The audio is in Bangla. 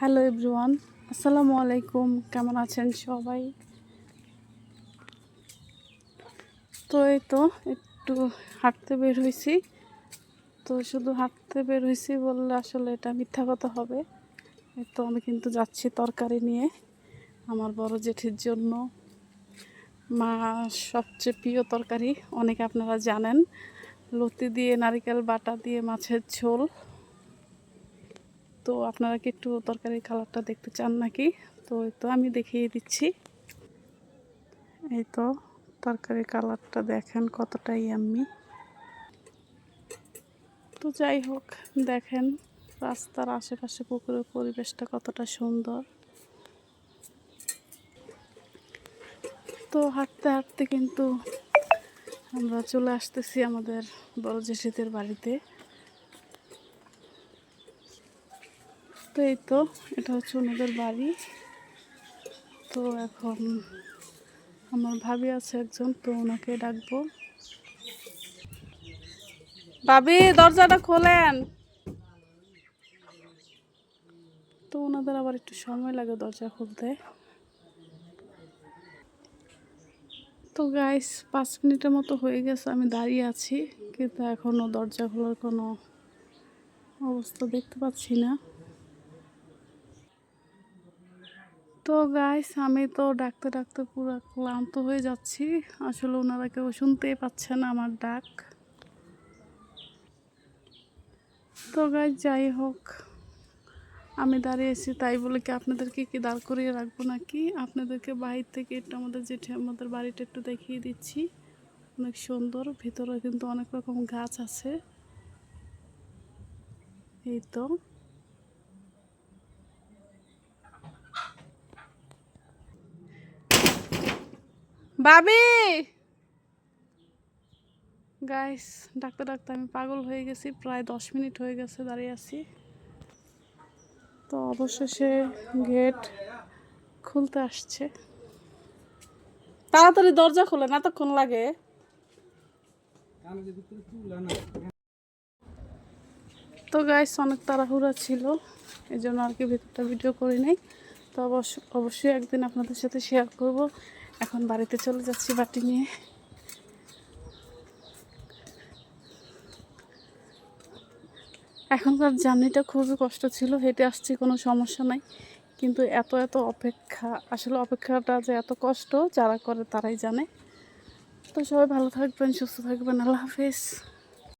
হ্যালো এভরিওয়ান, আসসালামু আলাইকুম, কেমন আছেন সবাই? তো এই তো, একটু হাঁটতে বের হয়েছি। তো শুধু হাঁটতে বের হয়েছি বললে আসলে এটা মিথ্যা কথা হবে। তো আমি কিন্তু যাচ্ছি তরকারি নিয়ে, আমার বড় জেঠির জন্য। মা সবচেয়ে প্রিয় তরকারি, অনেকে আপনারা জানেন। লতি দিয়ে, নারিকেল বাটা দিয়ে, মাছের ঝোল। তো আপনারা কি একটু তরকারির কালারটা দেখতে চান নাকি? তো তো আমি দেখিয়ে দিচ্ছি। এই তো তরকারির কালারটা দেখেন কতটাই আমি তো যাই হোক, দেখেন রাস্তার আশেপাশে পুকুরের পরিবেশটা কতটা সুন্দর। তো হাঁটতে হাঁটতে কিন্তু আমরা চলে আসতেছি আমাদের বড় জেঠিদের বাড়িতে। তো এই তো, এটা হচ্ছে ওনাদের বাড়ি। তো এখন আমার ভাবি আছে একজন, তো ওনাকে ডাকবো। ভাবি, দরজাটা খোলেন। তো ওনাদের আবার একটু সময় লাগে দরজা খুলতে। তো গাইস পাঁচ মিনিটের মতো হয়ে গেছে, আমি দাঁড়িয়ে আছি, কিন্তু এখনও দরজা খোলার কোনো অবস্থা দেখতে পাচ্ছি না। তো গাইস আমি তো ডাকতে ডাকতে পুরো ক্লান্ত হয়ে যাচ্ছি। আসলে ওনারা কেউ শুনতেই পাচ্ছে না আমার ডাক। তো গাইস যাই হোক, আমি দাঁড়িয়েছি তাই বলে কি আপনাদেরকে কি দাঁড় করিয়ে রাখব নাকি? আপনাদেরকে বাহির থেকে একটু আমাদের যেটা আমাদের বাড়িটা একটু দেখিয়ে দিচ্ছি। অনেক সুন্দর, ভিতরে কিন্তু অনেক রকম গাছ আছে। এই তো। ভাবি গাইস ডাকতে ডাকতে আমি পাগল হয়ে গেছি, প্রায় দশ মিনিট হয়ে গেছে দাঁড়িয়ে আছি। তো অবশেষে গেট খুলতে আসছে। তাড়াতাড়ি দরজা খোলে, এতক্ষণ লাগে। তো গাইস অনেক তাড়াহুড়া ছিল এই জন্য আর কি ভিতরটা ভিডিও করি নাই। তো অবশ্য অবশ্যই একদিন আপনাদের সাথে শেয়ার করব। এখন বাড়িতে চলে যাচ্ছি বাটি নিয়ে। এখনকার জার্নিটা খুবই কষ্ট ছিল, হেঁটে আসছি, কোনো সমস্যা নাই। কিন্তু এত এত অপেক্ষা, আসলে অপেক্ষাটা যে এত কষ্ট, যারা করে তারাই জানে। তো সবাই ভালো থাকবেন, সুস্থ থাকবেন, আল্লাহ হাফিজ।